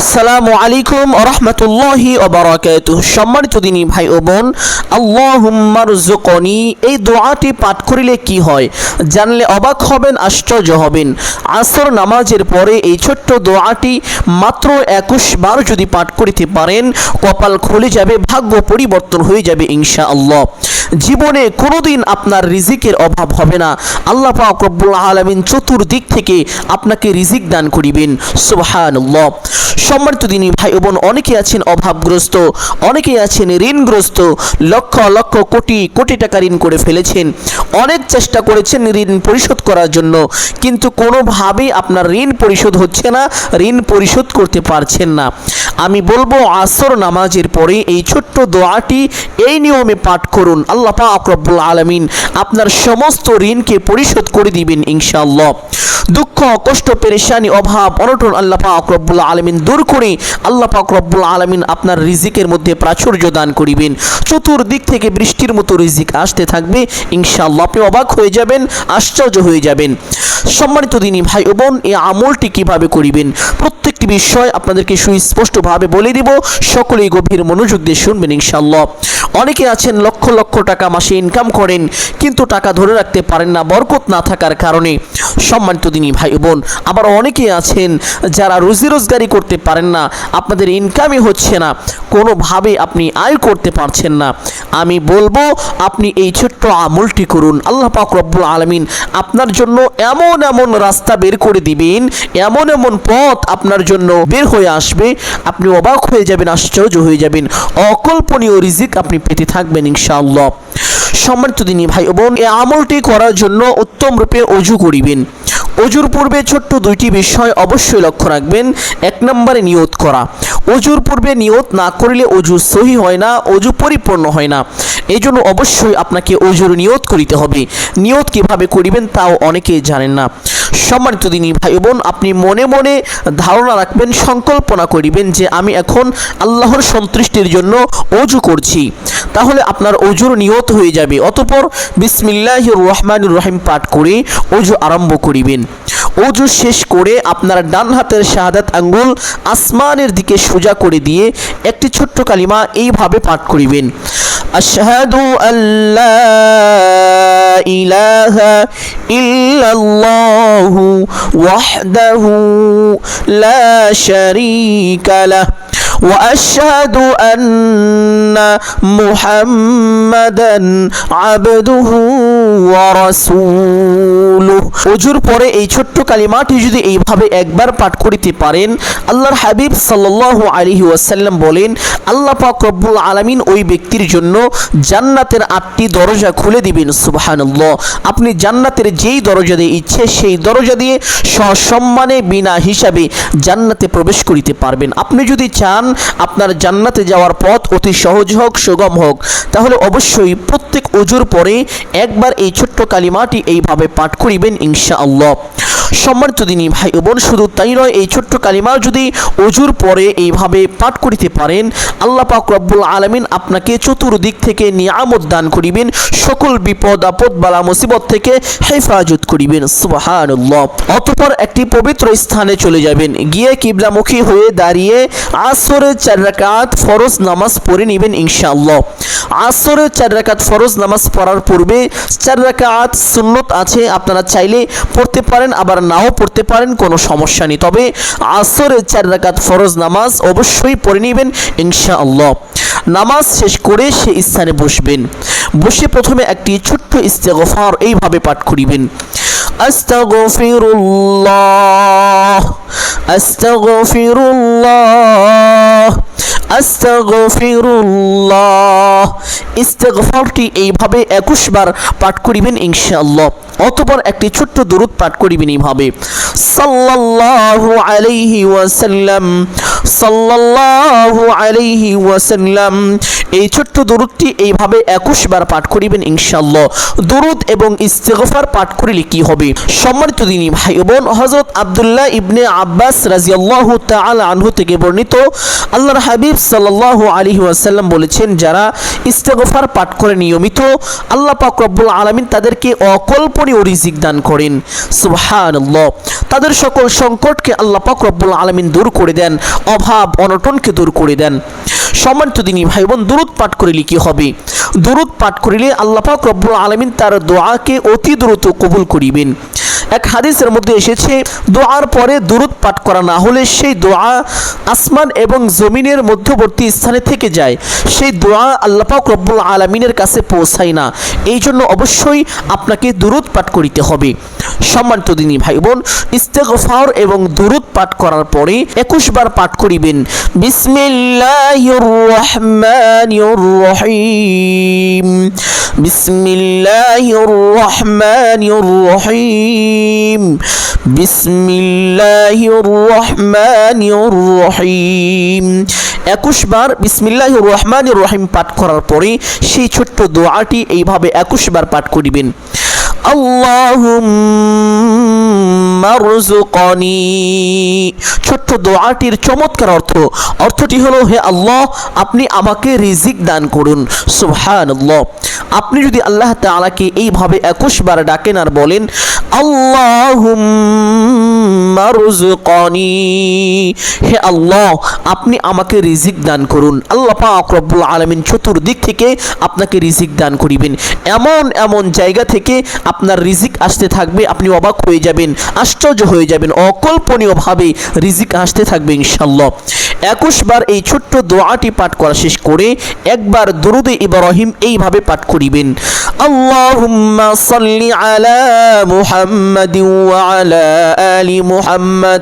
আসসালামু আলাইকুম রহমতুল্লাহি ওবরাকাতুহ সম্মানিত দিনী ভাই ও বোন আল্লাহুম্মারজুকনি এই দোয়াটি পাঠ করিলে কি হয়? জানলে অবাক হবেন, আশ্চর্য হবেন। আসর নামাজের পরে এই ছোট্ট দোয়াটি মাত্র একুশ বার যদি পাঠ করিতে পারেন, কপাল খুলে যাবে, ভাগ্য পরিবর্তন হয়ে যাবে ইনশা আল্লাহ জীবনে কোনোদিন আপনার রিজিকের অভাব হবে না। আল্লাহ পাক রব্বুল আলামিন চতুর্দিক থেকে আপনাকে রিজিক দান করিবেন। সুবহানাল্লাহ। সম্মানিত দিনী ভাই বোন অনেকে আছেন অভাবগ্রস্ত অনেকে আছেন ঋণগ্রস্ত, লক্ষ লক্ষ কোটি কোটি টাকা ঋণ করে ফেলেছেন, অনেক চেষ্টা করেছেন ঋণ পরিশোধ করার জন্য, কিন্তু কোনোভাবেই আপনার ঋণ পরিশোধ হচ্ছে না, ঋণ পরিশোধ করতে পারছেন না। আমি বলব, আসর নামাজের পরে এই ছোট্ট দোয়াটি এই নিয়মে পাঠ করুন। আল্লাহ পাক রব্বুল আলামিন আপনার সমস্ত ঋণকে পরিশোধ করে দিবেন ইনশাআল্লাহ। দুঃখ, কষ্ট, পেরেশানি, অভাব, অনটন আল্লাহ পাক রব্বুল আলামিন দূর করে আল্লাহ পাক রব্বুল আলামিন আপনার রিজিকের মধ্যে প্রাচুর্য দান করিবেন। চতুর্দিক থেকে বৃষ্টির মতো রিজিক আসতে থাকবে। ইনশাআল্লাহ আপনি অবাক হয়ে যাবেন, আশ্চর্য হয়ে যাবেন। সম্মানিত দিনী ভাই ও বোন, এই আমলটি কীভাবে করিবেন? প্রত্যেকটি বিষয় আপনাদেরকে সুস্পষ্টভাবে বলে দিব। সকলেই গভীর মনোযোগ দিয়ে শুনবেন ইনশাআল্লাহ। অনেকে আছেন, লক্ষ লক্ষ টাকা মাসে ইনকাম করেন, কিন্তু টাকা ধরে রাখতে পারেন না, বরকত না থাকার কারণে। সম্মানিত দিনী ভাই বোন, আবার অনেকে আছেন যারা রুজি রোজগারি করতে পারেন না, আপনাদের ইনকামই হচ্ছে না, কোনোভাবে আপনি আয় করতে পারছেন না। আমি বলব, আপনি এই ছোট্ট আমলটি করুন, আল্লাহ পাক রব্বুল আলমিন আপনার জন্য এমন এমন রাস্তা বের করে দিবেন, এমন এমন পথ আপনার জন্য বের হয়ে আসবে, আপনি অবাক হয়ে যাবেন, আশ্চর্য হয়ে যাবেন, অকল্পনীয় রিজিক আপনি পেতে থাকবেন ইনশাআল্লাহ। সম্মানিত দিনী ভাই বোন, এই আমলটি করার জন্য উত্তম রূপে অজু করিবেন। অজুর পূর্বে ছোট্ট দুইটি বিষয় অবশ্যই লক্ষ্য রাখবেন। এক নম্বরে নিয়ত করা। অজুর পূর্বে নিয়ত না করিলে অজু সহি হয় না, অজু পরিপূর্ণ হয় না। এই জন্য অবশ্যই আপনাকে অজুর নিয়ত করিতে হবে। নিয়ত কীভাবে করিবেন তাও অনেকেই জানেন না। সম্মানিত দিনী ভাই বোন, আপনি মনে মনে ধারণা রাখবেন, সংকল্পনা করিবেন যে আমি এখন আল্লাহর সন্তুষ্টির জন্য অজু করছি। তাহলে আপনার অজুর নিয়ত হয়ে যাবে। অতপর বিসমিল্লাহ রহমান রহিম পাঠ করে অজু আরম্ভ করিবেন। অজু শেষ করে আপনার ডান হাতের শাহাদাত আঙ্গুল আসমানের দিকে সোজা করে দিয়ে একটি ছোট্ট কালিমা এইভাবে পাঠ করিবেন। আশহাদু আল্লাহ ইলাহা ইল্লাল্লাহু ওয়াহদাহু লা শারীকা লাহ। وأشهد أن محمدا عبده অজুর পরে এই ছোট্ট কালিমাটি যদি এইভাবে একবার পাঠ করিতে পারেন, আল্লাহর হাবিব সাল্লাল্লাহু আলাইহি ওয়াসাল্লাম বলেন, আল্লাহ পাক রব্বুল আলামিন ওই ব্যক্তির জন্য জান্নাতের আটটি দরজা খুলে দিবেন, সুবহানাল্লাহ। আপনি জান্নাতের যেই দরজা দিয়ে ইচ্ছে, সেই দরজা দিয়ে সসম্মানে, বিনা হিসাবে জান্নাতে প্রবেশ করিতে পারবেন। আপনি যদি চান আপনার জান্নাতে যাওয়ার পথ অতি সহজ হোক, সুগম হোক, তাহলে অবশ্যই প্রত্যেক অজুর পরে একবার এই ছোট্ট কালিমাটি এইভাবে পাঠ করিবেন ইনশা আল্লাহ সম্মানিত দিনী ভাই বোন, শুধু তাই নয়, এই ছোট্ট কালিমা যদি অজুর পরে এইভাবে পাঠ করিতে পারেন, আল্লাহ পাক রব্বুল আলমিন আপনাকে চতুর্দিক থেকে নিয়ামত দান করিবেন, সকল বিপদ, আপদ, বালা, মুসিবত থেকে হেফাজত করিবেন, সুবহানাল্লাহ। অতঃপর একটি পবিত্র স্থানে চলে যাবেন, গিয়ে কিবলামুখী হয়ে দাঁড়িয়ে আসরের চার রাকাত ফরজ নামাজ পড়ে নেবেন, ইনশাআল্লাহ। আসরের চার রাকাত ফরজ নামাজ পড়ার পূর্বে চার রাকাত সুন্নত আছে, আপনারা চাইলে পড়তে পারেন আবার নাও পড়তে পারেন, কোনো সমস্যা নেই। তবে আসরের চার রাকাত ফরজ নামাজ অবশ্যই পড়ে নেবেন, ইনশাআল্লাহ। নামাজ শেষ করে সে স্থানে বসবেন। বসে প্রথমে একটি ছোট্ট ইস্তেগফার এইভাবে পাঠ করিবেন। আস্তাগফিরুল্লাহ আস্তাগফিরুল্লাহ আস্তাগফিরুল্লাহ। ইস্তেগফারটি এইভাবে একুশ বার পাঠ করিবেন, ইনশাআল্লাহ। অতপর একটি ছোট্ট দরুদ পাঠ করিবেন এইভাবে সাল্লাল্লাহু আলাইহি ওয়াসাল্লাম, সাল্লাল্লাহু আলাইহি ওয়াসাল্লাম, এই ছোট্ট দরুদটি এইভাবে একুশ বার পাঠ করিবেন ইনশাল্লাহ দরুদ এবং ইস্তেগফার পাঠ করিলে কি হবে? সম্মানিত দিনী ভাই বোন হযরত আব্দুল্লাহ ইবনে আব্বাস রাদিয়াল্লাহু তাআলা আনহু থেকে বর্ণিত আল্লাহর হাবিব সাল্লাল্লাহু আলাইহি ওয়াসাল্লাম বলেছেন, যারা ইস্তেগফার পাঠ করে নিয়মিত, আল্লাহ পাক রব্বুল আলামিন তাদেরকে অকল্পনীয় রিজিক দান করেন। সুহান তাদের সকল সংকটকে আল্লাহ পাক রব্বুল আলামিন দূর করে দেন, অভাব, অনটনকে দূর করে দেন। সম্মানিত দিনী ভাই বোন দূরত পাঠ করিলে কি হবে। দূরত পাঠ করিলে আল্লাহ পাক রব্বুল আলমিন তার দোয়াকে অতি দ্রুত কবুল করিবেন। এক হাদিসের মধ্যে এসেছে, দোয়ার পরে দুরুদ পাঠ করা না হলে সেই দোয়া আসমান এবং জমিনের মধ্যবর্তী স্থানে থেকে যায়। সেই দোয়া আল্লাহ পাক রব্বুল আলমিনের কাছে পৌঁছায় না। এই জন্য অবশ্যই আপনাকে দুরুদ পাঠ করিতে হবে। সম্মানিত দিনী ভাই বোন ইস্তেগফার এবং দুরুদ পাঠ করার পরে একুশ বার পাঠ করিবেন বিসমিল্লাহির রহমানির রহিম। বিসমিল্লাহির রহমানির রহিম একুশ বার বিসমিল্লাহির রহমানির রহিম পাঠ করার পরে সেই ছোট্ট দোয়াটি এইভাবে একুশ বার পাঠ করিবেন। ছোট্ট দোয়াটির চমৎকার অর্থ, অর্থটি হলো, হে আল্লাহ, আপনি আমাকে রিজিক দান করুন। সুবহানাল্লাহ। আপনি যদি আল্লাহ তাআলাকে এইভাবে একুশ বার ডাকেন আর বলেন রযুকনি হে আল্লাহ, আপনি আমাকে রিজিক দান করুন। আল্লাহ পাক রব্বুল আলামিন চতুর্দিক থেকে আপনাকে রিজিক দান করিবেন। এমন এমন জায়গা থেকে আপনার রিজিক আসতে থাকবে, আপনি অবাক হয়ে যাবেন, আশ্চর্য হয়ে যাবেন, অকল্পনীয়ভাবে রিজিক আসতে থাকবে ইনশাল্লাহ একুশ বার এই ছোট্ট দোয়াটি পাঠ করা শেষ করে একবার দরুদে ইব্রাহিম এইভাবে পাঠ করিবেন আল্লাহুম্মা সাল্লি আলা মুহাম্মাদিন ওয়া আলা আলি মুহাম্মাদ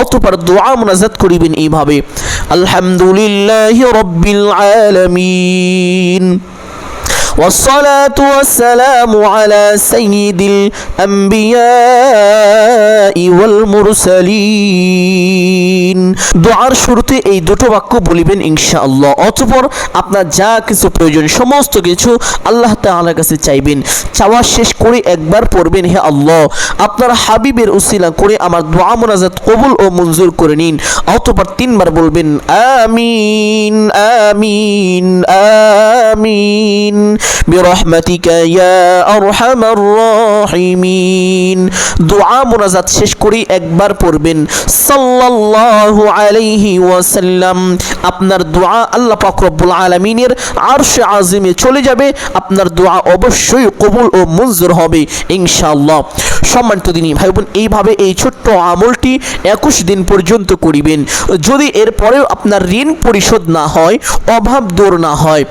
অতপর দোয়া মোনাজাত করিবেন এইভাবে। আলহামদুলিল্লাহ রব্বিল আলামিন। والصلاة والسلام على سيد الأنبياء والمرسلين দোয়ার শুরুতে এই দুটো বাক্য বলিবেন ইনশাআল্লাহ অতঃপর আপনার যা কিছু প্রয়োজন সমস্ত কিছু আল্লাহ তাআলার কাছে চাইবেন চাওয়া শেষ করে একবার পড়বেন হে আল্লাহ আপনার হাবিবের উসিলা করে আমার দোয়া মোনাজাত কবুল ও মঞ্জুর করে নিন অতঃপর তিনবার বলবেন আমিন আমিন আমিন برحمتك يا أرحم الراحمين দোয়া মোনাজাত শেষ করে একবার পড়বেন সাল্লাল্লাহু আলাইহি ওয়াসাল্লাম আপনার দোয়া আল্লাহ পাক রব্বুল আলামিনের আরশে আজিমে চলে যাবে আপনার দোয়া অবশ্যই কবুল ও মঞ্জুর হবে ইনশাআল্লাহ সম্মানিত দিনী ভাই বোন এইভাবে এই ছোট্ট আমলটি একুশ দিন পর্যন্ত করিবেন যদি এরপরেও আপনার ঋণ পরিশোধ না হয় অভাব দূর না হয়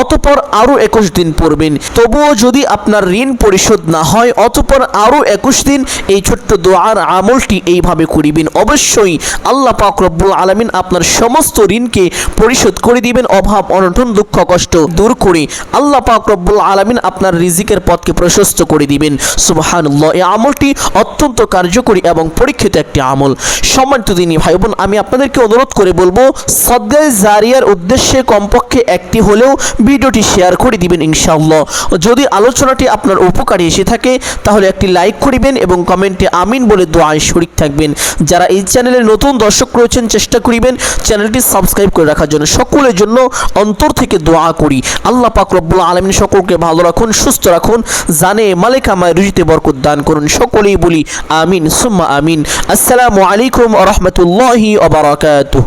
অতপর আরও একুশ দিন পড়বেন। তবুও যদি আপনার ঋণ পরিশোধ না হয়, অতপর আরও একুশ দিন এই ছোট্ট দোয়ার আমলটি এইভাবে করিবেন। অবশ্যই আল্লাহ পাক রব্বুল আলমিন আপনার সমস্ত ঋণকে পরিশোধ করে দিবেন, অভাব, অনটন, দুঃখ, কষ্ট দূর করে আল্লাহ পাক রব্বুল আলমিন আপনার রিজিকের পথকে প্রশস্ত করে দিবেন। সুবহানুল্লাহ, এই আমলটি অত্যন্ত কার্যকরী এবং পরীক্ষিত একটি আমল। সম্মানিত দিনী ভাই বোন আমি আপনাদেরকে অনুরোধ করে বলব সদ্গায় জারিয়ার উদ্দেশ্যে কমপক্ষে একটি হলেও ভিডিওটি শেয়ার করে দিবেন ইনশাআল্লাহ। যদি আলোচনাটি আপনার উপকারী এসে থাকে, তাহলে একটি লাইক করিবেন এবং কমেন্টে আমিন বলে দোয়ায় শরিক থাকবেন। যারা এই চ্যানেলে নতুন দর্শক রয়েছেন, চেষ্টা করিবেন চ্যানেলটি সাবস্ক্রাইব করে রাখার জন্য। সকলের জন্য অন্তর থেকে দোয়া করি। আল্লাহ পাক রব্বুল আলমিন সকলকে ভালো রাখুন, সুস্থ রাখুন, জানে মালিক আমায় রুজিতে বরকত দান করুন। সকলেই বলি আমিন, সুম্মা আমিন। আসসালামু আলাইকুম রহমতুল্লাহি ওবরাকাতুহ